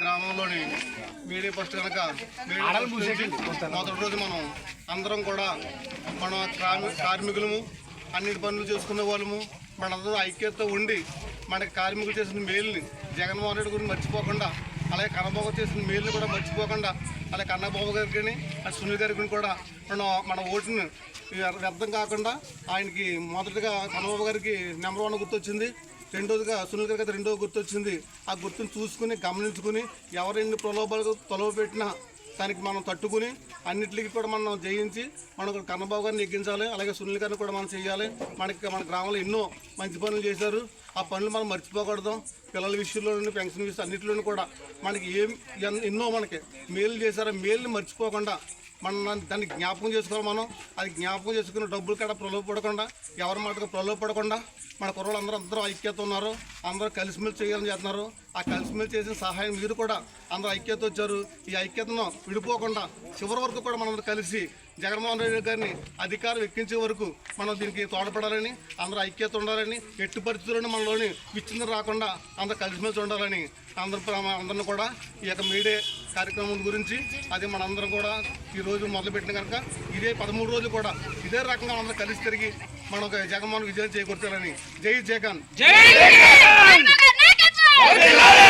గ్రామంలోని media first కనుక మొదటి రోజు మనం అందరం కూడా మన కార్మి కార్మికులము అన్నిటి పనులు చేసుకునే వాళ్ళము మనందరూ ఐక్యతతో ఉండి మనకి కార్మికులు చేసిన మేలుని జగన్మోహన్ రెడ్డి గురించి మర్చిపోకుండా అలాగే కన్నబాబు చేసిన మేలుని కూడా మర్చిపోకుండా అలాగే కన్నబాబు గారికి సునీల్ గారికి కూడా మన మన ఓటుని వ్యర్థం కాకుండా ఆయనకి మొదటగా కన్నబాబు గారికి నెంబర్ వన్ గుర్తొచ్చింది. రెండోదిగా సునీల్ గారికి అయితే రెండో గుర్తొచ్చింది. ఆ గుర్తుని చూసుకుని గమనించుకుని ఎవరెన్ని ప్రలోభాలు ప్రలోభాలకు తొలవ పెట్టినా దానికి మనం తట్టుకుని అన్నిటికీ కూడా మనం జయించి మనం కన్నబాబు గారిని ఎక్కించాలి అలాగే సునీల్ గారిని కూడా మనం చేయాలి. మనకి మన గ్రామంలో ఎన్నో మంచి పనులు చేశారు. ఆ పనులు మనం మర్చిపోకూడదు. పిల్లల విషయంలోనూ పెన్షన్ విషయం అన్నింటిలోనూ కూడా మనకి ఏం ఎన్నో మనకి మేలు చేశారు. మేలుని మర్చిపోకుండా మనం దాన్ని- జ్ఞాపకం చేసుకోవాలి మనం. అది జ్ఞాపకం చేసుకుని డబ్బులు కూడా ప్రలోభపడకుండా ఎవరి మాటకు ప్రలోభపడకుండా మన కుర్రలు అందరూ అందరూ ఐక్యత ఉన్నారు. అందరూ కలిసిమెలిసి చేయాలని చేస్తున్నారు. ఆ కలిసిమెలిసి చేసిన సహాయం మీరు కూడా అందరూ ఐక్యత వచ్చారు. ఈ ఐక్యతను విడిపోకుండా చివరి వరకు కూడా మనం కలిసి జగన్మోహన్ రెడ్డి గారిని అధికారం ఎక్కించే వరకు మనం దీనికి తోడ్పడాలని అందరూ ఐక్యత ఉండాలని ఎట్టి పరిస్థితుల్లోనూ మనలోని విచ్ఛిన్నం రాకుండా అందరూ కలిసిమెలిసి ఉండాలని అందరూ అందరిని కూడా ఈ యొక్క మీడియా కార్యక్రమం గురించి అది మనందరం కూడా ఈ రోజు మొదలుపెట్టిన కనుక ఇదే పదమూడు రోజులు కూడా ఇదే రకంగా అందరూ కలిసి తిరిగి మనం జగన్మోహన్ విజయం చేకూర్చాలని. జై జగన్! జై జగన్!